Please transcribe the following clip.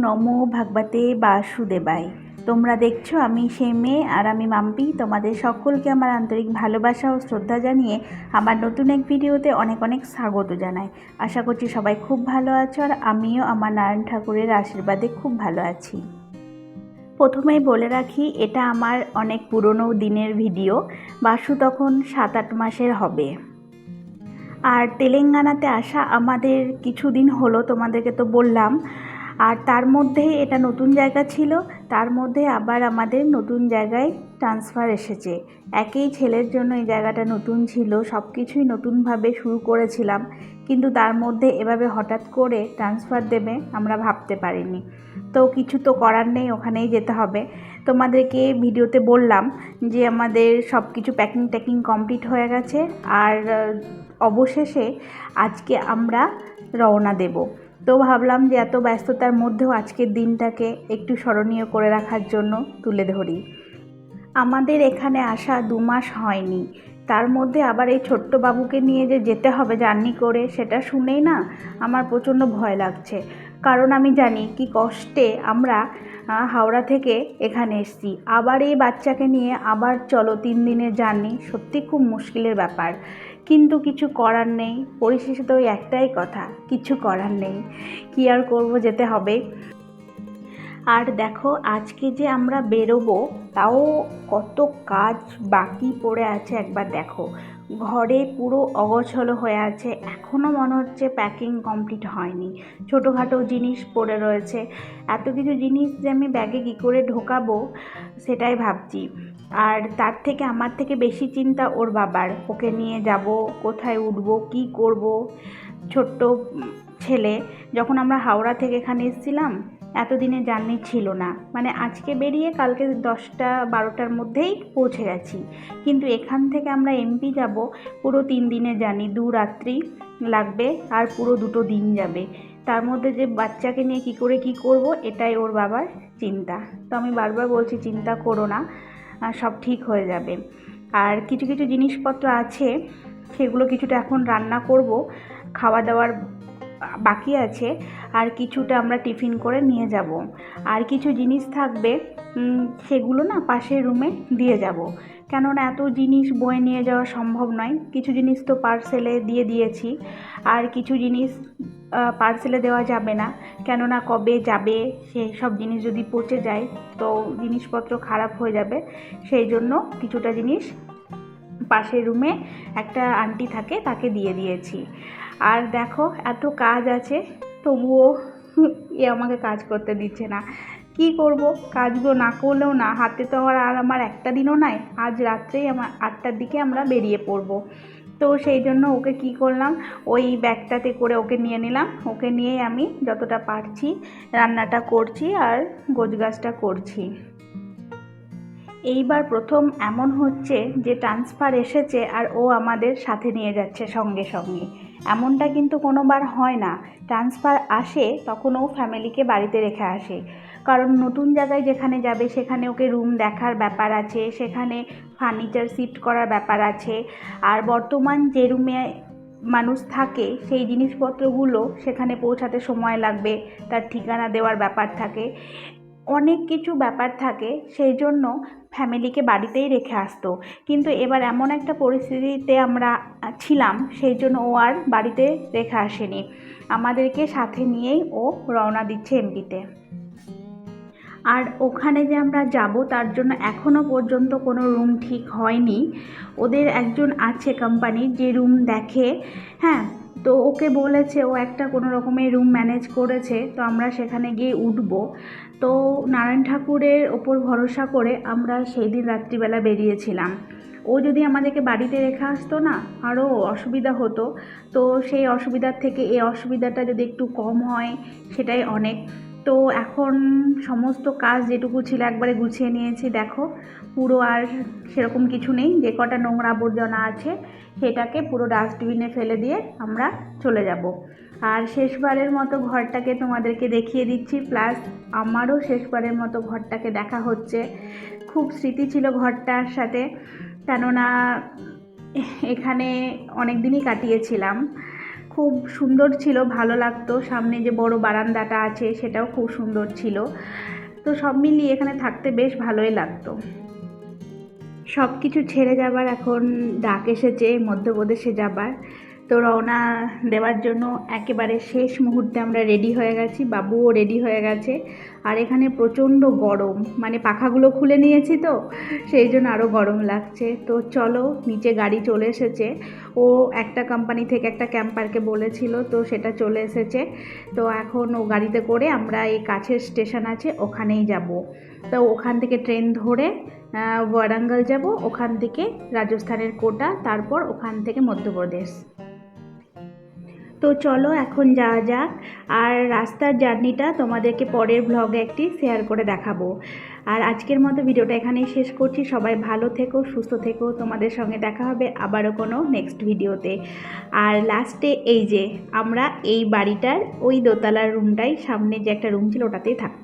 নমো ভাগবতে বাসুদেবায়। তোমরা দেখছ, আমি সে মেয়ে আর আমি মাম্পি। তোমাদের সকলকে আমার আন্তরিক ভালোবাসা ও শ্রদ্ধা জানিয়ে আমার নতুন এক ভিডিওতে অনেক অনেক স্বাগত জানাই। আশা করছি সবাই খুব ভালো আছো আর আমিও আমার নারায়ণ ঠাকুরের আশীর্বাদে খুব ভালো আছি। প্রথমেই বলে রাখি, এটা আমার অনেক পুরনো দিনের ভিডিও। বাসু তখন সাত আট মাসের হবে। আর তেলেঙ্গানাতে আসা আমাদের কিছুদিন হলো, তোমাদেরকে তো বললাম। আর তার মধ্যে এটা নতুন জায়গা ছিল, তার মধ্যে আবার আমাদের নতুন জায়গায় ট্রান্সফার এসেছে। একই ছেলের জন্য এই জায়গাটা নতুন ছিল সব কিছুই নতুনভাবে শুরু করেছিলাম, কিন্তু তার মধ্যে এভাবে হঠাৎ করে ট্রান্সফার দেবে আমরা ভাবতে পারিনি। তো কিছু তো করার নেই, ওখানেই যেতে হবে। তোমাদেরকে ভিডিওতে বললাম যে আমাদের সব কিছু প্যাকিং ট্যাকিং কমপ্লিট হয়ে গেছে, আর অবশেষে আজকে আমরা রওনা দেব। তো ভাবলাম যে এত ব্যস্ততার মধ্যেও আজকের দিনটাকে একটু স্মরণীয় করে রাখার জন্য তুলে ধরি। আমাদের এখানে আসা দু মাস হয়নি। তার মধ্যে আবার এই ছোট্ট বাবুকে নিয়ে যে যেতে হবে জার্নি করে, সেটা শুনেই না আমার প্রচণ্ড ভয় লাগছে। কারণ আমি জানি কি কষ্টে আমরা হাওড়া থেকে এখানে এসেছি। আবার এই বাচ্চাকে নিয়ে আবার চলো তিন দিনের জার্নি সত্যি খুব মুশকিলের ব্যাপার। কিন্তু কিছু করার নেই। পরিশেষে তো ওই একটাই কথা, কিছু করার নেই। কী আর করব, যেতে হবে। আর দেখো, আজকে যে আমরা বেরোবো, তাও কত কাজ বাকি পড়ে আছে একবার দেখো। ঘরে পুরো অগোছলো হয়ে আছে এখনও মনে হচ্ছে প্যাকিং কমপ্লিট হয়নি। ছোটোখাটো জিনিস পড়ে রয়েছে। এত কিছু জিনিস যে আমি ব্যাগে কী করে ঢোকাবো, সেটাই ভাবছি। আর তার থেকে আমার থেকে বেশি চিন্তা ওর বাবার। ওকে নিয়ে যাব, কোথায় উঠবো, কি করব? ছোট্ট ছেলে, যখন আমরা হাওড়া থেকে এখানে এসেছিলাম, এতদিনে জার্নি ছিল না। মানে আজকে বেরিয়ে কালকে দশটা, বারোটার মধ্যেই পৌঁছে গেছি। কিন্তু এখান থেকে আমরা এমপি যাব, পুরো তিন দিনে জার্নি, দু রাত্রি লাগবে আর পুরো দুটো দিন যাবে। তার মধ্যে যে বাচ্চাকে নিয়ে কি করে কি করব, এটাই ওর বাবার চিন্তা। তো আমি বারবার বলছি, চিন্তা করো না। সব ঠিক হয়ে যাবে। আর কিছু কিছু জিনিসপত্র আছে, সেগুলো কিছুটা এখন রান্না করব। খাওয়া দাওয়ার বাকি আছে, আর কিছুটা আমরা টিফিন করে নিয়ে যাব। আর কিছু জিনিস থাকবে সেগুলো না পাশের রুমে দিয়ে যাব। কেননা এত জিনিস বয়ে নিয়ে যাওয়া সম্ভব নয়। কিছু জিনিস তো পার্সেলে দিয়ে দিয়েছি। আর কিছু জিনিস পার্সেলে দেওয়া যাবে না। কেননা কবে যাবে সেই সব জিনিস যদি পচে যায়, তো জিনিসপত্র খারাপ হয়ে যাবে। সেই জন্য কিছুটা জিনিস পাশের রুমে একটা আন্টি থাকে, তাকে দিয়ে দিয়েছি। আর দেখো, এত কাজ আছে, তবুও এ আমাকে কাজ করতে দিচ্ছে না। কি করব? কাজগুলো না করলেও না, হাতে তো আর আমার একটা দিনও নাই। আজ রাত্রেই আমার আটটার দিকে আমরা বেরিয়ে পড়ব। তো সেই জন্য ওকে কি করলাম? ওই ব্যাগটাতে করে ওকে নিয়ে নিলাম। ওকে নিয়েই আমি যতটা পারছি রান্নাটা করছি আর গোছগাছটা করছি। এইবার প্রথম এমন হচ্ছে যে ট্রান্সফার এসেছে আর ও আমাদের সাথে নিয়ে যাচ্ছে সঙ্গে সঙ্গে। এমনটা কিন্তু কোনোবার হয় না। ট্রান্সফার আসে, তখন ও ফ্যামিলিকে বাড়িতে রেখে আসে। কারণ নতুন জায়গায় যেখানে যাবে, সেখানে ওকে রুম দেখার ব্যাপার আছে, সেখানে ফার্নিচার শিফট করার ব্যাপার আছে। আর বর্তমান যে রুমে মানুষ থাকে, সেই জিনিসপত্রগুলো সেখানে পৌঁছাতে সময় লাগবে, তার ঠিকানা দেওয়ার ব্যাপার থাকে। অনেক কিছু ব্যাপার থাকে, সেই জন্য ফ্যামিলিকে বাড়িতেই রেখে আসতো। কিন্তু এবার এমন একটা পরিস্থিতিতে আমরা ছিলাম, সেই জন্য ও আর বাড়িতে রেখে আসেনি। আমাদেরকে সাথে নিয়েই ও রওনা দিচ্ছে এমপিতে। আর ওখানে যে আমরা যাব, তার জন্য এখনও পর্যন্ত কোনো রুম ঠিক হয়নি। ওদের একজন আছে কোম্পানির, যে রুম দেখে হ্যাঁ তো ওকে বলেছে, ও একটা কোনো রকমের রুম ম্যানেজ করেছে, তো আমরা সেখানে গিয়ে উঠবো। তো নারায়ণ ঠাকুরের ওপর ভরসা করে আমরা সেই দিন রাত্রিবেলা বেরিয়েছিলাম। ও যদি আমাদেরকে বাড়িতে রেখে আসতো না, আরও অসুবিধা হতো। তো সেই অসুবিধার থেকে, এই অসুবিধাটা যদি একটু কম হয়, সেটাই অনেক তো এখন সমস্ত কাজ যেটুকু ছিল একবারে গুছিয়ে নিয়েছি, দেখো। পুরো আর সেরকম কিছু নেই, যে কটা নোংরা আবর্জনা আছে সেটাকে পুরো ডাস্টবিনে ফেলে দিয়ে আমরা চলে যাব। আর শেষবারের মতো ঘরটাকে তোমাদেরকে দেখিয়ে দিচ্ছি, প্লাস আমারও শেষবারের মতো ঘরটাকে দেখা হচ্ছে। খুব স্মৃতি ছিল ঘরটার সাথে, কেননা এখানে অনেক দিনই কাটিয়েছিলাম। খুব সুন্দর ছিল, ভালো লাগতো। সামনে যে বড় বারান্দাটা আছে, সেটাও খুব সুন্দর ছিল। তো সব মিলিয়ে এখানে থাকতে বেশ ভালোই লাগতো। সব কিছু ছেড়ে যাবার এখন ডাক এসেছে, মধ্যপ্রদেশে যাবার। তো রওনা দেওয়ার জন্য একেবারে শেষ মুহূর্তে আমরা রেডি হয়ে গেছি, বাবুও রেডি হয়ে গেছে। আর এখানে প্রচণ্ড গরম মানে পাখাগুলো খুলে নিয়েছি তো, সেই জন্য আরও গরম লাগছে। তো চলো, নিচে গাড়ি চলে এসেছে। ও একটা কোম্পানি থেকে একটা ক্যাম্পারকে বলেছিল, তো সেটা চলে এসেছে। তো এখন ও গাড়িতে করে আমরা এই কাছের স্টেশন আছে, ওখানেই যাব। তো ওখান থেকে ট্রেন ধরে ওয়ারাঙ্গল যাব, ওখান থেকে রাজস্থানের কোটা, তারপর ওখান থেকে মধ্যপ্রদেশ। তো চলো এখন যাওয়া যাক। আর রাস্তার জার্নিটা তোমাদেরকে পরের ব্লগে একটি শেয়ার করে দেখাবো। আর আজকের মতো ভিডিওটা এখানেই শেষ করছি। সবাই ভালো থেকো, সুস্থ থেকো। তোমাদের সঙ্গে দেখা হবে আবারও কোনো নেক্সট ভিডিওতে আর লাস্টে এই যে, আমরা এই বাড়িটার ওই দোতলার রুমটাই সামনে যে একটা রুম ছিল, ওটাতেই থাকতাম।